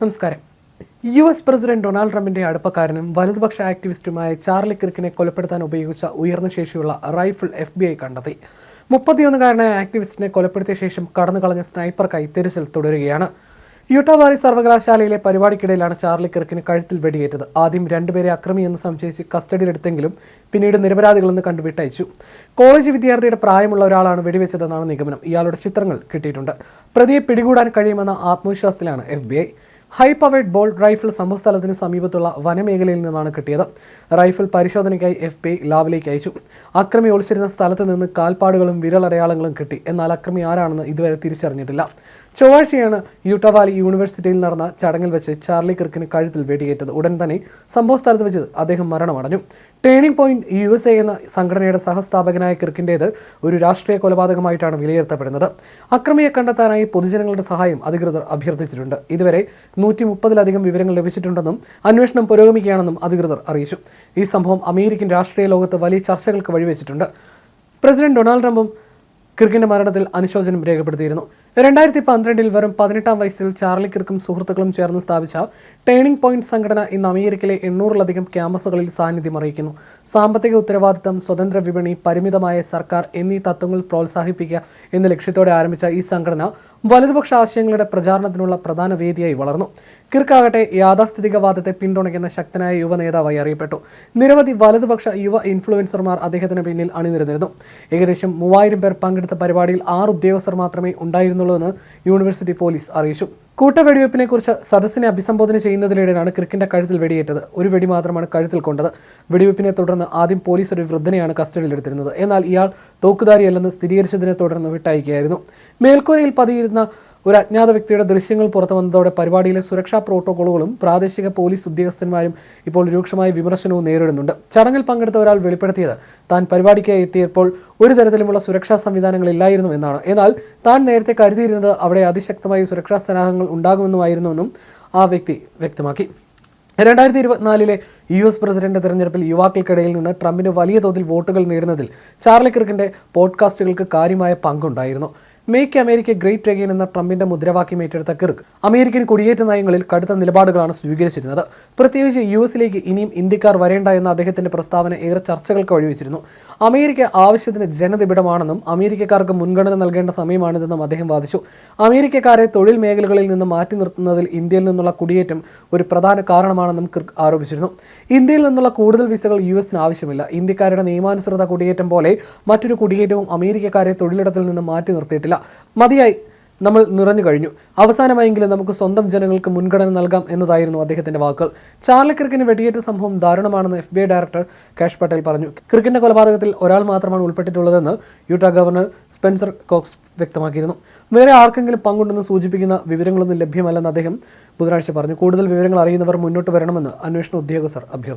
നമസ്കാരം. U S president Donald ട്രംപിന്റെ അടുപ്പക്കാരനും വലതുപക്ഷ ആക്ടിവിസ്റ്റുമായ ചാർലി ക്രിക്കിനെ കൊലപ്പെടുത്താൻ ഉപയോഗിച്ച ഉയർന്ന ശേഷിയുള്ള റൈഫിൾ എഫ് ബി ഐ കണ്ടെത്തി. മുപ്പത്തിയൊന്നുകാരനായ ആക്ടിവിസ്റ്റിനെ കൊലപ്പെടുത്തിയ ശേഷം കടന്നുകളഞ്ഞ സ്നൈപ്പർക്കായി തിരച്ചിൽ തുടരുകയാണ്. യൂട്ടാവാരി സർവകലാശാലയിലെ പരിപാടിക്കിടയിലാണ് ചാർലി കിർക്കിന് കഴുത്തിൽ വെടിയേറ്റത്. ആദ്യം രണ്ടുപേരെ അക്രമിയെന്ന് സംശയിച്ച് കസ്റ്റഡിയിലെടുത്തെങ്കിലും പിന്നീട് നിരപരാധികളെന്ന് കണ്ടു വിട്ടയച്ചു. കോളേജ് വിദ്യാർത്ഥിയുടെ പ്രായമുള്ള ഒരാളാണ് വെടിവെച്ചതെന്നാണ് നിഗമനം. ഇയാളുടെ ചിത്രങ്ങൾ കിട്ടിയിട്ടുണ്ട്. പ്രതിയെ പിടികൂടാൻ കഴിയുമെന്ന ആത്മവിശ്വാസത്തിലാണ് F high powered bolt rifle സംഭവസ്ഥലത്തിന് സമീപത്തുള്ള വനമേഖലയിൽ നിന്നാണ് കിട്ടിയത്. റൈഫിൾ പരിശോധനയ്ക്കായി എഫ് ഐ ലാബിലേക്ക് അയച്ചു. അക്രമി ഒളിച്ചിരുന്ന സ്ഥലത്ത് നിന്ന് കാൽപ്പാടുകളും വിരലടയാളങ്ങളും കിട്ടി. എന്നാൽ അക്രമി ആരാണെന്ന് ഇതുവരെ തിരിച്ചറിഞ്ഞിട്ടില്ല. ചൊവ്വാഴ്ചയാണ് യൂട്ടവാലി യൂണിവേഴ്സിറ്റിയിൽ നടന്ന ചടങ്ങിൽ വെച്ച് ചാർലി കിർക്കിന് കഴുത്തിൽ വെടിയേറ്റത്. ഉടൻ തന്നെ സംഭവ സ്ഥലത്ത് വെച്ച് അദ്ദേഹം മരണമടഞ്ഞു. Turning point U S A എന്ന സംഘടനയുടെ സഹസ്ഥാപകനായ കിർക്കിന്റേത് ഒരു രാഷ്ട്രീയ കൊലപാതകമായിട്ടാണ് വിലയിരുത്തപ്പെടുന്നത്. അക്രമിയെ കണ്ടെത്താനായി പൊതുജനങ്ങളുടെ സഹായം അധികൃതർ അഭ്യർത്ഥിച്ചിട്ടുണ്ട്. ഇതുവരെ നൂറ്റി മുപ്പതിലധികം വിവരങ്ങൾ ലഭിച്ചിട്ടുണ്ടെന്നും അന്വേഷണം പുരോഗമിക്കുകയാണെന്നും അധികൃതർ അറിയിച്ചു. ഈ സംഭവം അമേരിക്കൻ രാഷ്ട്രീയ ലോകത്ത് വലിയ ചർച്ചകൾക്ക് വഴിവെച്ചിട്ടുണ്ട്. പ്രസിഡന്റ് ഡൊണാൾഡ് ട്രംപും കിർക്കിന്റെ മരണത്തിൽ അനുശോചനം രേഖപ്പെടുത്തിയിരുന്നു. രണ്ടായിരത്തി പന്ത്രണ്ടിൽ വെറും പതിനെട്ടാം വയസ്സിൽ ചാർലി കിർക്കും സുഹൃത്തുക്കളും ചേർന്ന് സ്ഥാപിച്ച ടേണിംഗ് പോയിന്റ് സംഘടന ഇന്ന് അമേരിക്കയിലെ എണ്ണൂറിലധികം ക്യാമ്പസുകളിൽ സാന്നിധ്യം അറിയിക്കുന്നു. സാമ്പത്തിക ഉത്തരവാദിത്തം സ്വതന്ത്ര വിപണി പരിമിതമായ സർക്കാർ എന്നീ തത്വങ്ങൾ പ്രോത്സാഹിപ്പിക്കുക എന്ന ലക്ഷ്യത്തോടെ ആരംഭിച്ച ഈ സംഘടന വലതുപക്ഷ ആശയങ്ങളുടെ പ്രചാരണത്തിനുള്ള പ്രധാന വേദിയായി വളർന്നു. കിർക്കാകട്ടെ യാഥാസ്ഥിതികവാദത്തെ പിന്തുണയ്ക്കുന്ന ശക്തനായ യുവ നേതാവായി അറിയപ്പെട്ടു. നിരവധി വലതുപക്ഷ യുവ ഇൻഫ്ലുവൻസർമാർ അദ്ദേഹത്തിന് പിന്നിൽ അണിനിരന്നിരുന്നു. ഏകദേശം മൂവായിരം പേർ പങ്കെടുത്ത. പരിപാടിയിൽ ആറ് ഉദ്യോഗസ്ഥർ മാത്രമേ ഉണ്ടായിരുന്നുള്ളൂവെന്ന് യൂണിവേഴ്സിറ്റി പോലീസ് അറിയിച്ചു. കൂട്ടവെടിവെപ്പിനെ കുറിച്ച് സദസ്സിനെ അഭിസംബോധന ചെയ്യുന്നതിനിടെയാണ് ക്രിക്കിന്റെ കഴുത്തിൽ വെടിയേറ്റത്. ഒരു വെടി മാത്രമാണ് കഴുത്തിൽ കൊണ്ടത്. വെടിവെപ്പിനെ തുടർന്ന് ആദ്യം പോലീസ് ഒരു വൃദ്ധനെയാണ് കസ്റ്റഡിയിലെടുത്തിരുന്നത്. എന്നാൽ ഇയാൾ തോക്കുധാരിയല്ലെന്ന് സ്ഥിരീകരിച്ചതിനെ തുടർന്ന് വിട്ടയക്കുകയായിരുന്നു. മേൽക്കൂരയിൽ പതിയിരുന്ന ഒരു അജ്ഞാത വ്യക്തിയുടെ ദൃശ്യങ്ങൾ പുറത്തു വന്നതോടെ പരിപാടിയിലെ സുരക്ഷാ പ്രോട്ടോകോളുകളും പ്രാദേശിക പോലീസ് ഉദ്യോഗസ്ഥന്മാരും ഇപ്പോൾ രൂക്ഷമായ വിമർശനവും നേരിടുന്നുണ്ട്. ചടങ്ങിൽ പങ്കെടുത്ത ഒരാൾ വെളിപ്പെടുത്തിയത് താൻ പരിപാടിക്കായി എത്തിയപ്പോൾ ഒരു തരത്തിലുമുള്ള സുരക്ഷാ സംവിധാനങ്ങൾ ഇല്ലായിരുന്നു എന്നാണ്. എന്നാൽ താൻ നേരത്തെ കരുതിയിരുന്നത് അവിടെ അതിശക്തമായ സുരക്ഷാ സന്നാഹങ്ങൾ ഉണ്ടാകുമെന്നുമായിരുന്നുവെന്നും ആ വ്യക്തി വ്യക്തമാക്കി. രണ്ടായിരത്തി ഇരുപത്തിനാലിലെ യു എസ് പ്രസിഡന്റ് തെരഞ്ഞെടുപ്പിൽ യുവാക്കൾക്കിടയിൽ നിന്ന് ട്രംപിന് വലിയ തോതിൽ വോട്ടുകൾ നേടുന്നതിൽ ചാർലി ക്രിക്കിന്റെ പോഡ്കാസ്റ്റുകൾക്ക് കാര്യമായ പങ്കുണ്ടായിരുന്നു. മേക്ക് അമേരിക്ക ഗ്രേറ്റ് അഗെയിൻ എന്ന ട്രംപിന്റെ മുദ്രാവാക്യം ഏറ്റെടുത്ത കിർക്ക് അമേരിക്കൻ കുടിയേറ്റ നയങ്ങളിൽ കടുത്ത നിലപാടുകളാണ് സ്വീകരിച്ചിരുന്നത്. പ്രത്യേകിച്ച് യു എസിലേക്ക് ഇനിയും ഇന്ത്യക്കാർ വരേണ്ട എന്ന അദ്ദേഹത്തിന്റെ പ്രസ്താവന ഏറെ ചർച്ചകൾക്ക് വഴിവെച്ചിരുന്നു. അമേരിക്ക ആവശ്യത്തിന് ജനനിബിഡമാണെന്നും അമേരിക്കക്കാർക്ക് മുൻഗണന നൽകേണ്ട സമയമാണിതെന്നും അദ്ദേഹം വാദിച്ചു. അമേരിക്കക്കാരെ തൊഴിൽ മേഖലകളിൽ നിന്ന് മാറ്റി നിർത്തുന്നതിൽ ഇന്ത്യയിൽ നിന്നുള്ള കുടിയേറ്റം ഒരു പ്രധാന കാരണമാണെന്നും കിർക്ക് ആരോപിച്ചിരുന്നു. ഇന്ത്യയിൽ നിന്നുള്ള കൂടുതൽ വിസകൾ യു എസിന് ആവശ്യമില്ല. ഇന്ത്യക്കാരുടെ നിയമാനുസൃത കുടിയേറ്റം പോലെ മറ്റൊരു കുടിയേറ്റവും അമേരിക്കക്കാരെ തൊഴിലിടത്തിൽ നിന്ന് മാറ്റി നിർത്തിയിട്ടില്ല. മതിയായി. നമ്മൾ നിറഞ്ഞു കഴിഞ്ഞു. അവസാനമായെങ്കിലും നമുക്ക് സ്വന്തം ജനങ്ങൾക്ക് മുൻഗണന നൽകാം എന്നതായിരുന്നു അദ്ദേഹത്തിന്റെ വാക്കുകൾ. ചാർലി ക്രിക്കിന് വെടിയേറ്റ സംഭവം ദാരുണമാണെന്ന് F B I director Kash Patel പറഞ്ഞു. ക്രിക്കറ്റിന്റെ കൊലപാതകത്തിൽ ഒരാൾ മാത്രമാണ് ഉൾപ്പെട്ടിട്ടുള്ളതെന്ന് യൂട്ട ഗവർണർ സ്പെൻസർ കോക്സ് വ്യക്തമാക്കിയിരുന്നു. വേറെ ആർക്കെങ്കിലും പങ്കുണ്ടെന്ന് സൂചിപ്പിക്കുന്ന വിവരങ്ങളൊന്നും ലഭ്യമല്ലെന്ന് അദ്ദേഹം ബുധനാഴ്ച പറഞ്ഞു. കൂടുതൽ വിവരങ്ങൾ അറിയുന്നവർ മുന്നോട്ട് വരണമെന്ന് അന്വേഷണ ഉദ്യോഗസ്ഥർ അഭ്യർത്ഥിച്ചു.